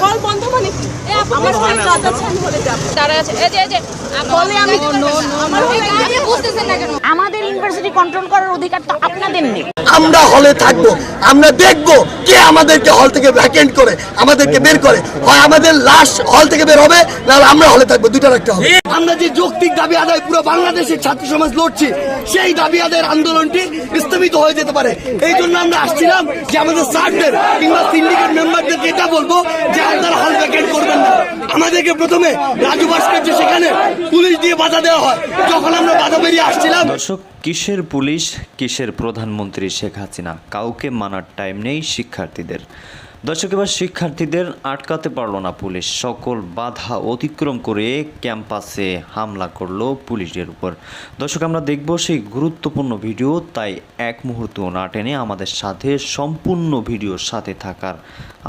Call বন্ধ মানে কি? আছে আমি হলে যাব। তারা আছে। এই যে এই যে বলে আমি আমার বুঝতেছেন না কেন? আমাদের ইউনিভার্সিটি কন্ট্রোল করার অধিকার তো আপনাদের নেই। আমরা হলে থাকব আমরা দেখব কে আমাদেরকে হল থেকে ভ্যাকেন্ট করে আমাদেরকে বের করে। হয় আমাদের লাশ হল থেকে বের হবে নাহলে আমরা হলে থাকব দুইটা রাখতে হবে। আমরা যে যৌক্তিক দাবি আদায় পুরো বাংলাদেশের ছাত্র সমাজ লড়ছি সেই দাবি আদায়ের আন্দোলনটি স্থগিত হয়ে যেতে পারে। এই জন্য আমরা আসছিলাম যে আমাদের স্যারদের কিংবা সিন্ডিকেট মেম্বারদেরকে এটা বলব যে আপনারা করবেন না। আমাদেরকে প্রথমে রাজু ভাস্কর্য সেখানে পুলিশ দিয়ে বাধা দেওয়া হয়। যখন আমরা বাধা বেরিয়ে আসছিলাম, দর্শক, কিসের পুলিশ, কিসের প্রধানমন্ত্রী শেখ হাসিনা? কাউকে মানার টাইম নেই শিক্ষার্থীদের। দর্শক, এবার শিক্ষার্থীদের আটকাতে পারল না পুলিশ। সকল বাধা অতিক্রম করে ক্যাম্পাসে হামলা করল পুলিশের উপর। দর্শক, আমরা দেখব সেই গুরুত্বপূর্ণ ভিডিও, তাই এক মুহূর্ত না টেনে আমাদের সাথে সম্পূর্ণ ভিডিওর সাথে থাকার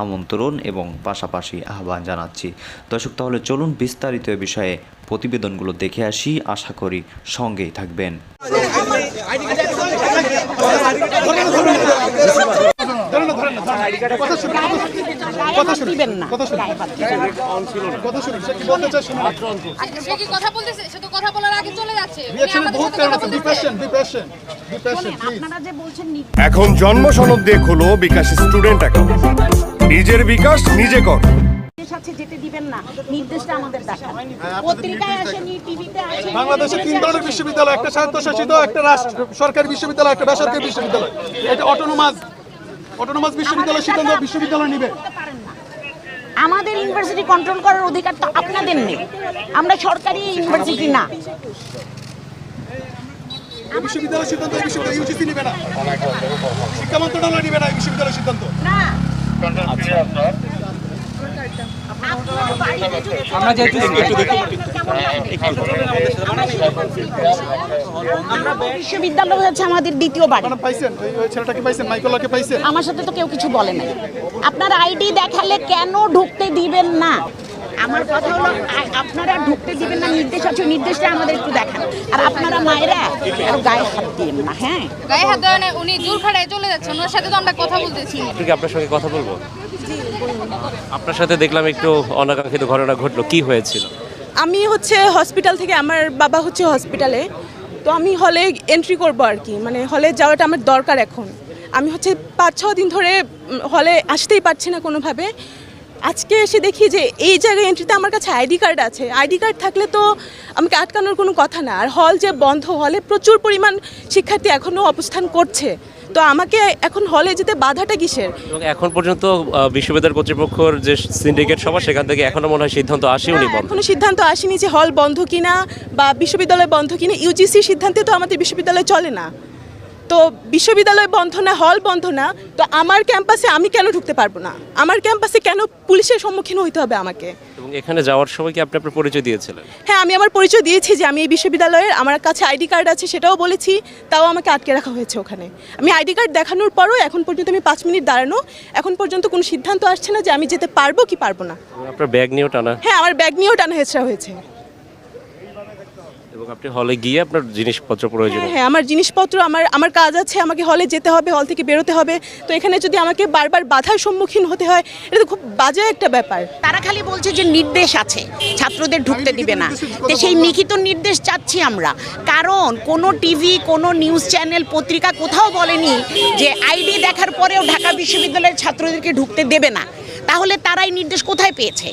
আমন্ত্রণ এবং পাশাপাশি আহ্বান জানাচ্ছি। দর্শক, তাহলে চলুন বিস্তারিত বিষয়ে প্রতিবেদনগুলো দেখে আসি। আশা করি সঙ্গেই থাকবেন। এখন জন্ম সনদ দিয়ে খোলো বিকাশ স্টুডেন্ট অ্যাকাউন্ট। নিজের বিকাশ নিজে কর। আছে যেতে দিবেন না। নির্দেশটা আমাদের দেখান। পত্রিকায় আসেনি টিভিতে আসেনি। বাংলাদেশে তিন ধরনের বিশ্ববিদ্যালয় একটা স্বায়ত্তশাসিত একটা রাষ্ট্র সরকারি বিশ্ববিদ্যালয় একটা বেসরকারি বিশ্ববিদ্যালয়। এটা অটোনোমাস অটোনোমাস বিশ্ববিদ্যালয় সিদ্ধান্ত বিশ্ববিদ্যালয় নিবে। আমাদের ইউনিভার্সিটি কন্ট্রোল করার অধিকার তো আপনাদের নেই। আমরা সরকারি ইউনিভার্সিটি না। বিশ্ববিদ্যালয় সিদ্ধান্ত বিশ্ববিদ্যালয় ইউজিসি নেবে না। শিক্ষা মন্ত্রণালয় নেবে না বিশ্ববিদ্যালয় সিদ্ধান্ত। না। আমরা যেহেতু বিশ্ববিদ্যালয় হচ্ছে আমাদের দ্বিতীয় বাড়ি। মানে পাইছেন? ওই ওই ছেলেটাকে পাইছেন? মাইকেলকে পাইছেন? আমার সাথে তো কেউ কিছু বলে নাই। আপনার আইডি দেখালে কেন ঢুকতে দিবেন না? আমার কথা হলো আপনারা ঢুকতে দিবেন না নির্দেশ আছে নির্দেশটা আমাদের একটু দেখান। আর আপনারা মায়েরা আর গায়ে হাত দিবেন না হ্যাঁ? গায়ে হাত দেওয়া উনি জোর খাড়ায় চলে যাচ্ছেন ওনার সাথে তো আমরা কথা বলতেছি। একটু কি আপনার সঙ্গে কথা বলব। আপনার সাথে দেখলাম একটু অনাকাঙ্ক্ষিত ঘটনা ঘটলো। কি হয়েছিল? আমি হচ্ছে হসপিটাল থেকে, আমার বাবা হচ্ছে হসপিটালে তো আমি হলে এন্ট্রি করব আর কি মানে হলে যাওয়াটা আমার দরকার এখন। আমি হচ্ছে পাঁচ ছ দিন ধরে হলে আসতেই পারছি না কোনোভাবে। আজকে এসে দেখি যে এই জায়গায় এন্ট্রিতে আমার কাছে আইডি কার্ড আছে। আইডি কার্ড থাকলে তো আমাকে আটকানোর কোনো কথা না। আর হল যে বন্ধ হলে প্রচুর পরিমাণ শিক্ষার্থী এখনও অবস্থান করছে। তো আমাকে এখন হলে যেতে বাধাটা কিসের? এখন পর্যন্ত বিশ্ববিদ্যালয় কর্তৃপক্ষের যে সিন্ডিকেট সভা সেখান থেকে এখনও মনে হয় সিদ্ধান্ত বন্ধ। এখনও সিদ্ধান্ত আসেনি যে হল বন্ধ কিনা বা বিশ্ববিদ্যালয় বন্ধ কিনা। ইউজিসির সিদ্ধান্তে তো আমাদের বিশ্ববিদ্যালয় চলে না। তো বিশ্ববিদ্যালয় বন্ধ না হল বন্ধ না তো আমার ক্যাম্পাসে আমি কেন ঢুকতে পারব না? আমার ক্যাম্পাসে কেন পুলিশের সম্মুখীন হইতে হবে আমাকে? এবং এখানে যাওয়ার সময় কি আপনি আপনার পরিচয় দিয়েছিলেন? হ্যাঁ আমি আমার পরিচয় দিয়েছি যে আমি এই বিশ্ববিদ্যালয়ের আমার কাছে আইডি কার্ড আছে সেটাও বলেছি তাও আমাকে আটকে রাখা হয়েছে ওখানে। আমি আইডি কার্ড দেখানোর পরও এখন পর্যন্ত আমি পাঁচ মিনিট দাঁড়ানো এখন পর্যন্ত কোনো সিদ্ধান্ত আসছে না যে আমি যেতে পারব কি পারব না। আপনার ব্যাগ নিয়েও টানা? হ্যাঁ আমার ব্যাগ নিয়েও টানা হয়েছে। আপনি হলে গিয়ে আপনার জিনিসপত্র প্রয়োজন হ্যাঁ হ্যাঁ আমার জিনিসপত্র আমার আমার কাজ আছে আমাকে হলে যেতে হবে হল থেকে বেরোতে হবে। তো এখানে যদি আমাকে বারবার বাধার সম্মুখীন হতে হয় এটা তো খুব বাজে একটা ব্যাপার। তারা খালি বলছে যে নির্দেশ আছে ছাত্রদের ঢুকতে দিবে না। তো সেই লিখিত নির্দেশ চাচ্ছি আমরা। কারণ কোনো টিভি কোনো নিউজ চ্যানেল পত্রিকা কোথাও বলেনি যে আইডি দেখার পরেও ঢাকা বিশ্ববিদ্যালয়ের ছাত্রদেরকে ঢুকতে দেবে না। তাহলে তারা এই নির্দেশ কোথায় পেয়েছে?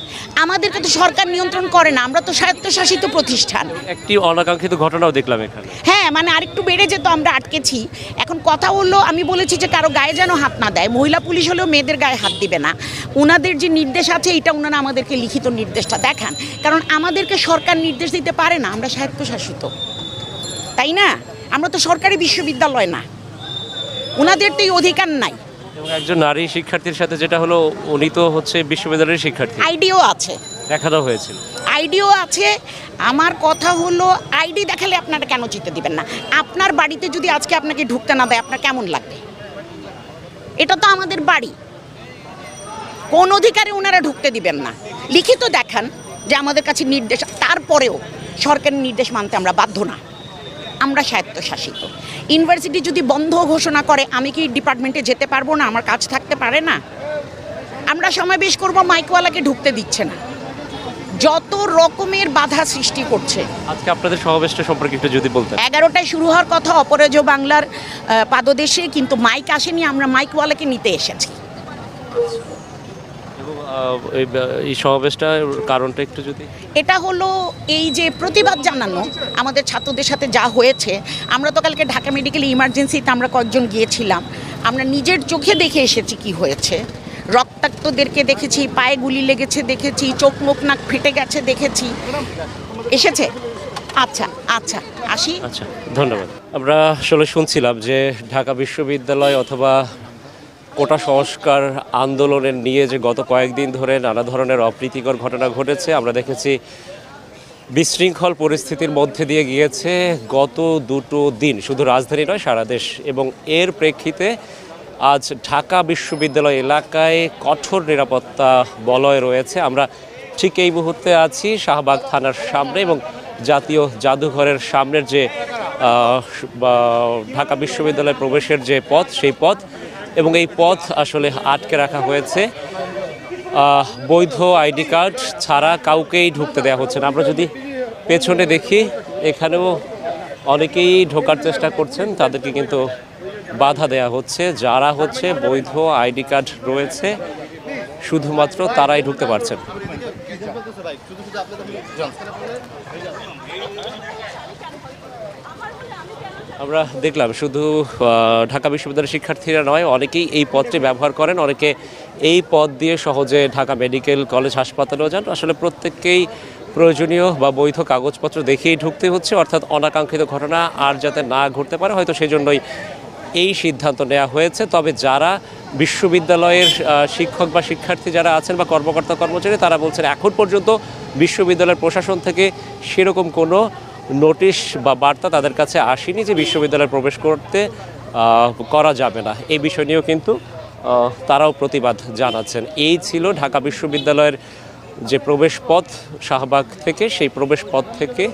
আমাদেরকে তো সরকার নিয়ন্ত্রণ করে না আমরা তো স্বায়ত্তশাসিত প্রতিষ্ঠান। একটি অনাকাঙ্ক্ষিত ঘটনাও দেখলাম এখানে। হ্যাঁ মানে আরেকটু বেড়ে যেত আমরা আটকেছি। এখন কথা হলো আমি বলেছি যে কারও গায়ে যেন হাত না দেয়। মহিলা পুলিশ হলেও মেয়েদের গায়ে হাত দিবে না। ওনাদের যে নির্দেশ আছে এটা ওনারা আমাদেরকে লিখিত নির্দেশটা দেখান। কারণ আমাদেরকে সরকার নির্দেশ দিতে পারে না আমরা স্বায়ত্তশাসিত। তাই না? আমরা তো সরকারি বিশ্ববিদ্যালয় না। ওনাদের তো এই অধিকার নাই। এবং একজন নারী শিক্ষার্থীর সাথে যেটা হলো উনি তো হচ্ছে বিশ্ববিদ্যালয়ের শিক্ষার্থী। আইডিও আছে। দেখা দাও হয়েছিল। আইডিও আছে। আমার কথা হলো আইডি দেখালে আপনারা কেন যেতে দিবেন না? আপনার বাড়িতে যদি আজকে আপনাকে ঢুকতে না দেয় আপনার কেমন লাগবে? এটা তো আমাদের বাড়ি। কোন অধিকারে ওনারা ঢুকতে দিবেন না। লিখিত দেখান যে আমাদের কাছে নির্দেশ তারপরেও সরকারের নির্দেশ মানতে আমরা বাধ্য না। আমরা স্বায়ত্তশাসিত। ইউনিভার্সিটি যদি বন্ধ ঘোষণা করে আমি কি ডিপার্টমেন্টে যেতে পারব না? আমার কাজ থাকতে পারে না? আমরা সমাবেশ করব মাইকওয়ালাকে ঢুকতে দিচ্ছে না। যত রকমের বাধা সৃষ্টি করছে। আজকে আপনাদের সমাবেশটা সম্পর্কে একটু যদি বলতেন। এগারোটায় শুরু হওয়ার কথা অপরাজ বাংলার পাদদেশে কিন্তু মাইক আসেনি আমরা মাইকওয়ালাকে নিতে এসেছি। এই সমাবেশটার কারণটা একটু যদি এটা হলো এই যে প্রতিবাদ জানানো আমাদের ছাত্রদের সাথে যা হয়েছে। আমরা তো কালকে ঢাকা মেডিকেল ইমার্জেন্সিতে আমরা কয়েকজন গিয়েছিলাম। আমরা নিজের চোখে দেখে এসেছি কি হয়েছে। রক্তাক্তদেরকে দেখেছি পায়ে গুলি লেগেছে দেখেছি চোখ মুখ নাক ফেটে গেছে দেখেছি। এসেছে? আচ্ছা আচ্ছা আসি। আচ্ছা ধন্যবাদ। আমরা আসলে শুনছিলাম যে ঢাকা বিশ্ববিদ্যালয় অথবা কোটা সংস্কার আন্দোলনের নিয়ে যে গত কয়েকদিন ধরে নানা ধরনের অপ্রীতিকর ঘটনা ঘটেছে, আমরা দেখেছি বিশৃঙ্খল পরিস্থিতির মধ্যে দিয়ে গিয়েছে গত দুটো দিন। শুধু রাজধানী নয়, সারা দেশ। এবং এর প্রেক্ষিতে আজ ঢাকা বিশ্ববিদ্যালয় এলাকায় কঠোর নিরাপত্তা বলয় রয়েছে। আমরা ঠিক এই মুহূর্তে আছি শাহবাগ থানার সামনে এবং জাতীয় জাদুঘরের সামনের যে ঢাকা বিশ্ববিদ্যালয় প্রবেশের যে পথ, সেই পথ এবং এই পথ আসলে আটকে রাখা হয়েছে। বৈধ আইডি কার্ড ছাড়া কাউকেই ঢুকতে দেওয়া হচ্ছে না। আমরা যদি পেছনে দেখি, এখানেও অনেকেই ঢোকার চেষ্টা করছেন, তাদেরকে কিন্তু বাধা দেয়া হচ্ছে। যারা হচ্ছে বৈধ আইডি কার্ড রয়েছে, শুধুমাত্র তারাই ঢুকতে পারছেন। আমরা দেখলাম শুধু ঢাকা বিশ্ববিদ্যালয়ের শিক্ষার্থীরা নয়, অনেকেই এই পথটি ব্যবহার করেন, অনেকে এই পথ দিয়ে সহজে ঢাকা মেডিকেল কলেজ হাসপাতালেও যান। আসলে প্রত্যেককেই প্রয়োজনীয় বা বৈধ কাগজপত্র দেখেই ঢুকতে হচ্ছে, অর্থাৎ অনাকাঙ্ক্ষিত ঘটনা আর যাতে না ঘটতে পারে, হয়তো সেজন্যই এই সিদ্ধান্ত নেওয়া হয়েছে। তবে যারা বিশ্ববিদ্যালয়ের শিক্ষক বা শিক্ষার্থী যারা আছেন বা কর্মকর্তা কর্মচারী, তারা বলছেন, এখন পর্যন্ত বিশ্ববিদ্যালয়ের প্রশাসন থেকে সেরকম কোনো নোটিশ বা বার্তা তাদের কাছে আসেনি যে বিশ্ববিদ্যালয়ে প্রবেশ করতে করা যাবে না। এই বিষয় নিয়েও কিন্তু তারাও প্রতিবাদ জানাচ্ছেন। এই ছিল ঢাকা বিশ্ববিদ্যালয়ের যে প্রবেশ পথ, শাহবাগ থেকে সেই প্রবেশ পথ থেকে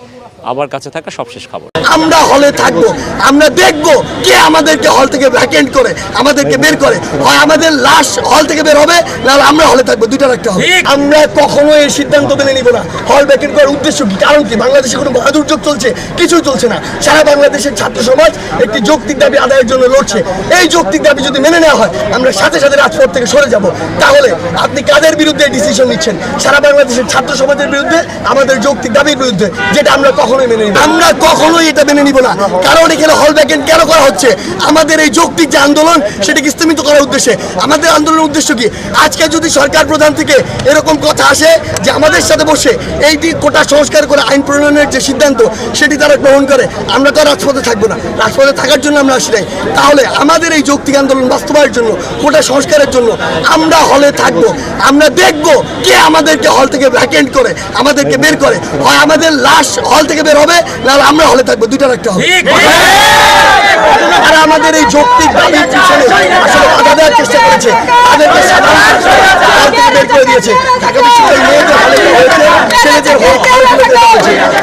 আমার কাছে থাকা সবশেষ খবর। আমরা হলে থাকব আমরা দেখব কে আমাদেরকে হল থেকে ভ্যাকেন্ট করে আমাদেরকে বের করে। হয় আমাদের লাশ হল থেকে বের হবে নাহলে আমরা হলে থাকব দুইটা রাখতে হবে। আমরা কখনো এই সিদ্ধান্ত মেনে নিব না। হল ভ্যাকেন্ট করার উদ্দেশ্য কি? কারণ কি? বাংলাদেশে কোনো মহাদুর্যোগ চলছে কিছুই চলছে না। সারা বাংলাদেশের ছাত্র সমাজ একটি যৌক্তিক দাবি আদায়ের জন্য লড়ছে। এই যৌক্তিক দাবি যদি মেনে নেওয়া হয় আমরা সাথে সাথে রাজপথ থেকে সরে যাব। তাহলে আপনি কাদের বিরুদ্ধে ডিসিশন নিচ্ছেন? সারা বাংলাদেশের ছাত্র সমাজের বিরুদ্ধে আমাদের যৌক্তিক দাবির বিরুদ্ধে যেটা আমরা কখনোই মেনে নিব আমরা কখনোই এটা মেনে নিব না। কারণ এখানে হল ভ্যাকেন্ট কেন করা হচ্ছে? আমাদের এই যৌক্তিক যে আন্দোলন, সেটাকে স্থিমিত করার উদ্দেশ্যে। আমাদের আন্দোলনের উদ্দেশ্য কি? আজকে যদি সরকার প্রধান থেকে এরকম কথা আসে যে আমাদের সাথে বসে এই দিক কোটা সংস্কার করে আইন প্রণয়নের যে সিদ্ধান্ত, সেটি তারা গ্রহণ করে, আমরা তো রাজপথে থাকব না। রাজপথে থাকার জন্য আমরা আসি নাই। তাহলে আমাদের এই যৌক্তিক আন্দোলন বাস্তবায়নের জন্য, কোটা সংস্কারের জন্য আমরা হলে থাকব। আমরা দেখব কে আমাদেরকে হল থেকে ভ্যাকেন্ট করে, আমাদেরকে বের করে। হয় আমাদের লাশ হল থেকে বের হবে, নাহলে আমরা হলে থাকব। দুইটা রাখতে হবে। তারা আমাদের এই যৌক্তিক দাবির পিছনে আসলে বাধা দেওয়ার চেষ্টা করেছে তাদেরকে সাধারণ বের করে দিয়েছে। ঢাকা বিশ্ববিদ্যালয়ে হয়েছে? ছেলেদের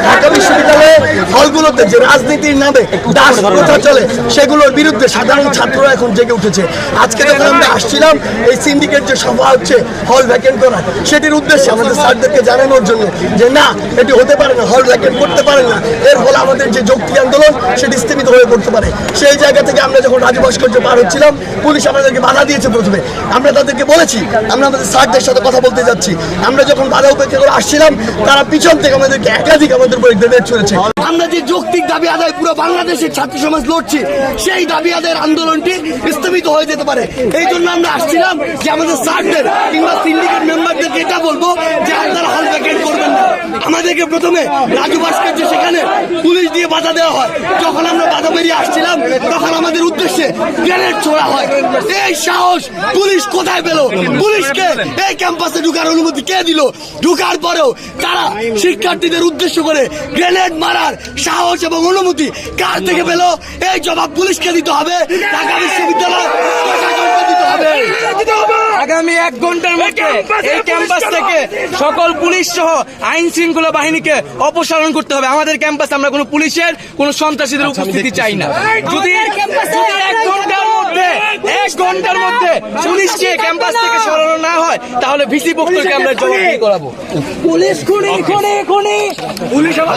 ঢাকা বিশ্ববিদ্যালয়ে হলগুলোতে যে রাজনীতির নামে দাস প্রথা চলে সেগুলোর বিরুদ্ধে সাধারণ ছাত্ররা এখন জেগে উঠেছে। আজকে যখন আমরা আসছিলাম এই সিন্ডিকেট যে সভা হচ্ছে হল ভ্যাকেন্ট করা সেটির উদ্দেশ্যে আমাদের স্যারদেরকে জানানোর জন্য যে না এটি হতে পারে না হল ভ্যাকেন্ট করতে পারে না। এর ফলে আমাদের যে যৌক্তিক আন্দোলন সেটি স্থিমিত হয়ে পড়তে পারে। সেই জায়গা থেকে আমরা যখন রাজু ভাস্কর্য পার হচ্ছিলাম, পুলিশ আমাদেরকে বাধা দিয়েছে প্রথমে। আমরা তাদেরকে বলেছি, আমরা আমাদের স্যারদের সাথে কথা বলতে যাচ্ছি। আমরা যখন বাধা উপেক্ষা করে আসছিলাম, তারা পিছন থেকে আমাদেরকে একাধিক আমাদের উপরে গ্রেনেড ছুঁড়েছে। আমরা যে যৌক্তিক দাবি আদায় পুরো বাংলাদেশের ছাত্র সমাজ লড়ছি, সেই দাবি আদায়ের আন্দোলনটি স্থগিত হয়ে যেতে পারে। এই জন্য আমরা আসছিলাম যে আমাদের স্যারদের কিংবা সিন্ডিকেট মেম্বারদেরকে এটা বলব যে আপনারা হল ভ্যাকেন্ট করবেন না। আমাদেরকে প্রথমে রাজু ভাস্কর্য সেখানে পুলিশ দিয়ে বাধা দেওয়া হয়। যখন আমরা বাধা বেরিয়ে আসছিলাম, তখন আমাদের উদ্দেশ্যে গ্রেনেড ছোড়া হয়। এই সাহস পুলিশ কোথায় পেল? পুলিশকে এই ক্যাম্পাসে ঢুকার অনুমতি কে দিল? ঢুকার পরেও তারা শিক্ষার্থীদের উদ্দেশ্য করে গ্রেনেড মারার সাহস এবং অনুমতি কার থেকে পেল? এই জবাব পুলিশকে দিতে হবে ঢাকা বিশ্ববিদ্যালয় প্রশাসনকে দিতে হবে। আগামী এক ঘণ্টার মধ্যে এই ক্যাম্পাস থেকে সকল পুলিশ সহ আইন শৃঙ্খলা বাহিনীকে অপসারণ করতে হবে। আমাদের ক্যাম্পাসে আমরা কোনো পুলিশের কোনো সন্ত্রাসীদের উপস্থিতি চাই না। যদি এক ঘণ্টার মধ্যে এক ঘণ্টার মধ্যে পুলিশকে ক্যাম্পাস থেকে সরানো না হয় হয় তাহলে ভিসি পক্ষকে আমরা জবাবদিহি করাবো। পুলিশ খুনি খুনি খুনি। পুলিশ আমার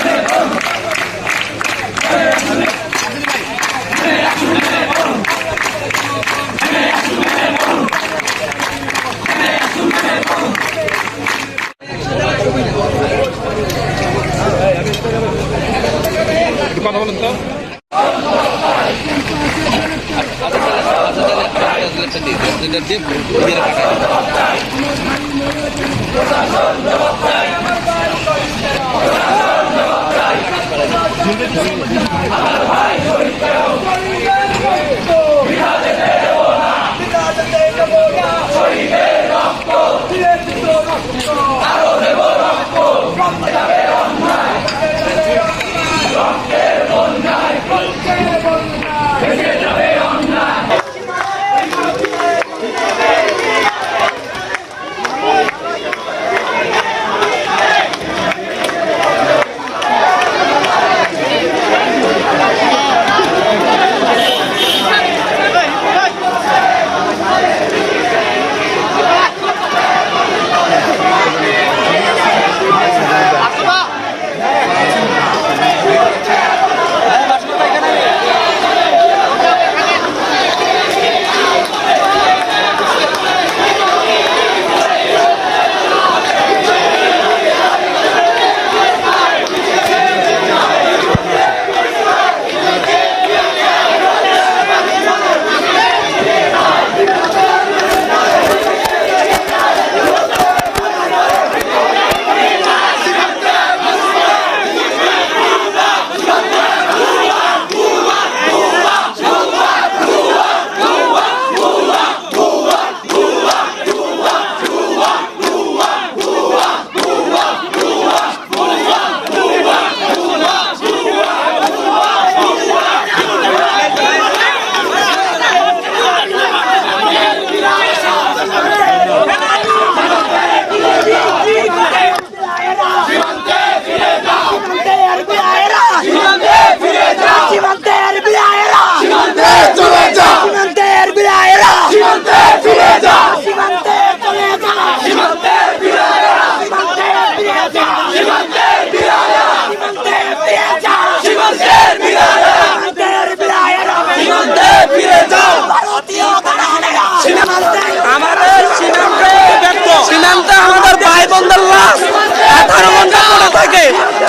থাকে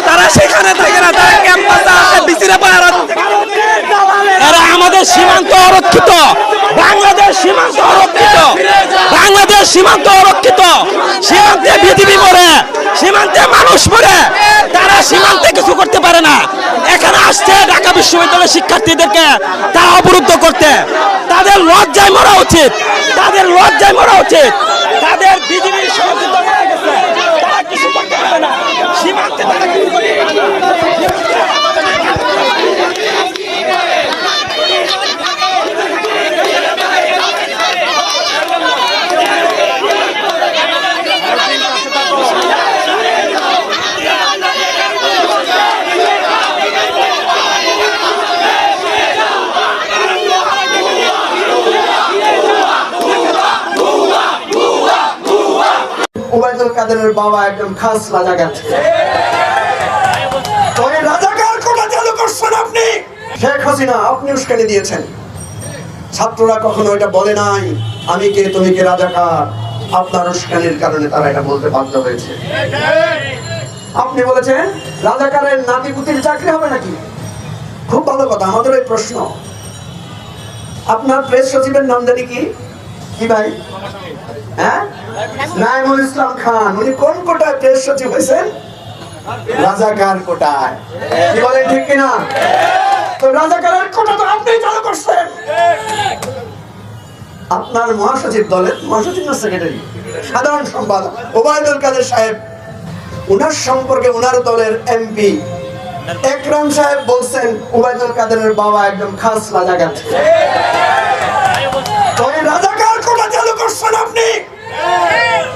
তারা সেখানে থাকে না, তারা ক্যাম্পাসে আসে বিচিরে পাহারা এরা আমাদের সীমান্ত অরক্ষিত। বাংলাদেশ সীমান্ত অরক্ষিত। বাংলাদেশ সীমান্ত অরক্ষিত। সীমান্তে পৃথিবী পড়ে, সীমান্তে মানুষ পড়ে। তারা সীমান্তে কিছু করতে পারে না। এখানে আসছে ঢাকা বিশ্ববিদ্যালয়ের শিক্ষার্থীদেরকে তা অবরুদ্ধ করতে। তাদের লজ্জায় মরা উচিত। তাদের লজ্জায় মরা উচিত। তাদের বিজেপির সহযোগিতা হয়ে গেছে তারা কিছু করতে পারে না সীমান্তে তারা কিছু করতে পারে না। বাবা একজন খাস রাজাকার। তবে রাজাকার কোটা চালু করছেন আপনি। শেখ হাসিনা, আপনি উস্কানি দিয়েছেন। ছাত্ররা কখনো এটা বলে নাই, আমি কে, তুমি কে রাজাকার? আপনার উস্কানির কারণে তারা এটা বলতে বাধ্য হয়েছে। আপনি বলেছেন, রাজাকারের চাকরি হবে নাকি? খুব ভালো কথা আমাদের এই প্রশ্ন। আপনার প্রেস সচিবের নাম জানি কি? কি ভাই? হ্যাঁ? নাইমুল ইসলাম খান, উনি কোন কোটায় প্রেস সচিব হয়েছেন? রাজাকার কোটায়। কি বলেন ঠিক কিনা? তো রাজাকারের কোটা তো আপনি চালু করছেন। আপনার মহাসচিব দলের, মহাসচিব না সেক্রেটারি সাধারণ সম্পাদক, ওবায়দুল কাদের সাহেব। উনার সম্পর্কে উনার দলের এমপি। একরাম সাহেব বলছেন, ওবায়দুল কাদেরের বাবা একজন খাস রাজাকার। করছেন আপনি।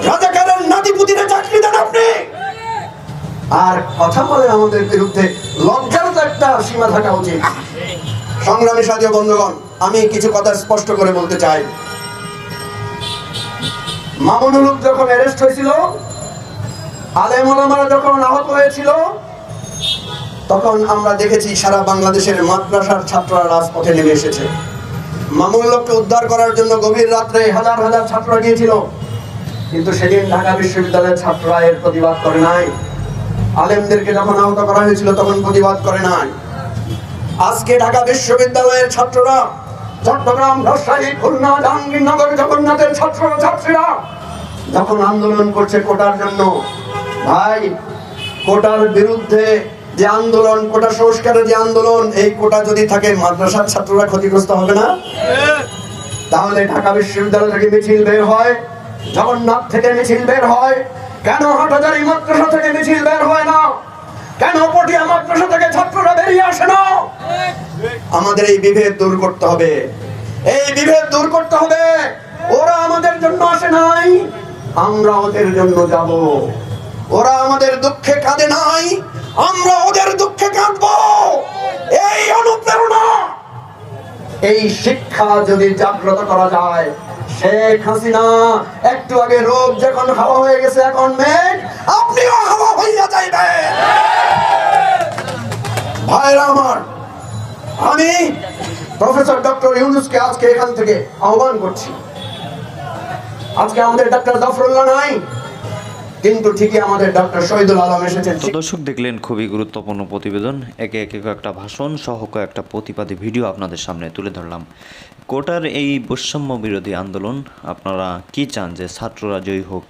রাজাকারের নাতি চাকরি দেন আপনি। আর কথা বলে আমাদের বিরুদ্ধে, লজ্জার একটা সীমা থাকা উচিত। সংগ্রামী বন্ধুগণ, আমি কিছু কথা স্পষ্ট করে বলতে চাই। মামুনুল যখন অ্যারেস্ট হয়েছিল আলেমারা যখন আহত হয়েছিল, তখন আমরা দেখেছি সারা বাংলাদেশের মাদ্রাসার ছাত্ররা রাজপথে নেমে এসেছে। মামুনুল হককে উদ্ধার করার জন্য গভীর রাত্রে হাজার হাজার ছাত্র গিয়েছিল। কিন্তু সেদিন ঢাকা বিশ্ববিদ্যালয়ের ছাত্ররা এর প্রতিবাদ করে নাই। আলেমদেরকে যখন আহত করা হয়েছিল তখন প্রতিবাদ করে নাই। আজকে ঢাকা বিশ্ববিদ্যালয়ের ছাত্ররা চট্টগ্রাম, রাজশাহী, খুলনা, জাহাঙ্গীরনগর, জগন্নাথের ছাত্র ছাত্রীরা যখন আন্দোলন করছে কোটার জন্য, ভাই, কোটার বিরুদ্ধে যে আন্দোলন, কোটা সংস্কারের যে আন্দোলন, এই কোটা যদি থাকে, মাদ্রাসার ছাত্ররা ক্ষতিগ্রস্ত হবে না? তাহলে ঢাকা বিশ্ববিদ্যালয় থেকে মিছিল বের হয়, জগন্নাথ থেকে মিছিল বের হয়। কেন হাটাজারি মাদ্রাসা থেকে মিছিল বের হয় না? কেন পটিয়া মাদ্রাসা থেকে ছাত্ররা বেরিয়ে আসে না? আমাদের এই বিভেদ দূর করতে হবে। এই বিভেদ দূর করতে হবে। ওরা আমাদের জন্য আসে নাই, আমরা ওদের জন্য যাব। ওরা আমাদের দুঃখে কাঁদে নাই আমরা ওদের দুঃখে কাঁদবো। এই অনুপ্রেরণা। এই শিক্ষা যদি জাগ্রত করা যায়, শেখ হাসিনা একটু আগে রোগ যখন হাওয়া হয়ে গেছে, এখন মেঘ, আপনিও হাওয়া হইয়া যাইবে ভাইরা আমার, আমি প্রফেসর ডক্টর ইউনুসকে আজকে এখান থেকে আহ্বান করছি। আজকে আমাদের ডক্টর জাফরুল্লাহ নাই। কিন্তু ঠিকই আমাদের ডক্টর শহীদুল আলম এসেছেন। তো দর্শক দেখলেন খুবই গুরুত্বপূর্ণ প্রতিবেদন, একে একে একটা ভাষণ সহ কয়েকটা প্রতিবাদী ভিডিও আপনাদের সামনে তুলে ধরলাম। কোটার এই বৈষম্য বিরোধী আন্দোলন, আপনারা কি চান যে ছাত্ররা জয়ী হোক,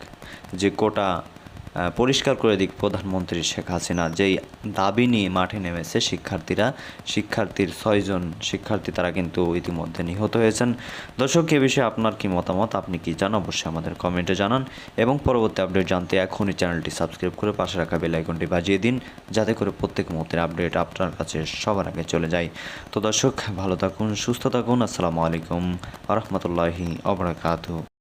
যে কোটা পরিষ্কার করে দিক প্রধানমন্ত্রী শেখ হাসিনা। যেই দাবি নিয়ে মাঠে নেমেছে শিক্ষার্থীরা, শিক্ষার্থীর ছয়জন শিক্ষার্থী তারা কিন্তু ইতিমধ্যে নিহত হয়েছেন। দর্শক, এ বিষয়ে আপনার কি মতামত? আপনি কি জান? অবশ্যই আমাদের কমেন্টে জানান। এবং পরবর্তী আপডেট জানতে এখনই চ্যানেলটি সাবস্ক্রাইব করে পাশে রাখা বেল আইকনটি বাজিয়ে দিন, যাতে করে প্রত্যেক মুহূর্তের আপডেট আপনার কাছে সবার আগে চলে যায়। তো দর্শক, ভালো থাকুন, সুস্থ থাকুন। আসসালামু আলাইকুম রহমতুল্লাহি অবরাকাতু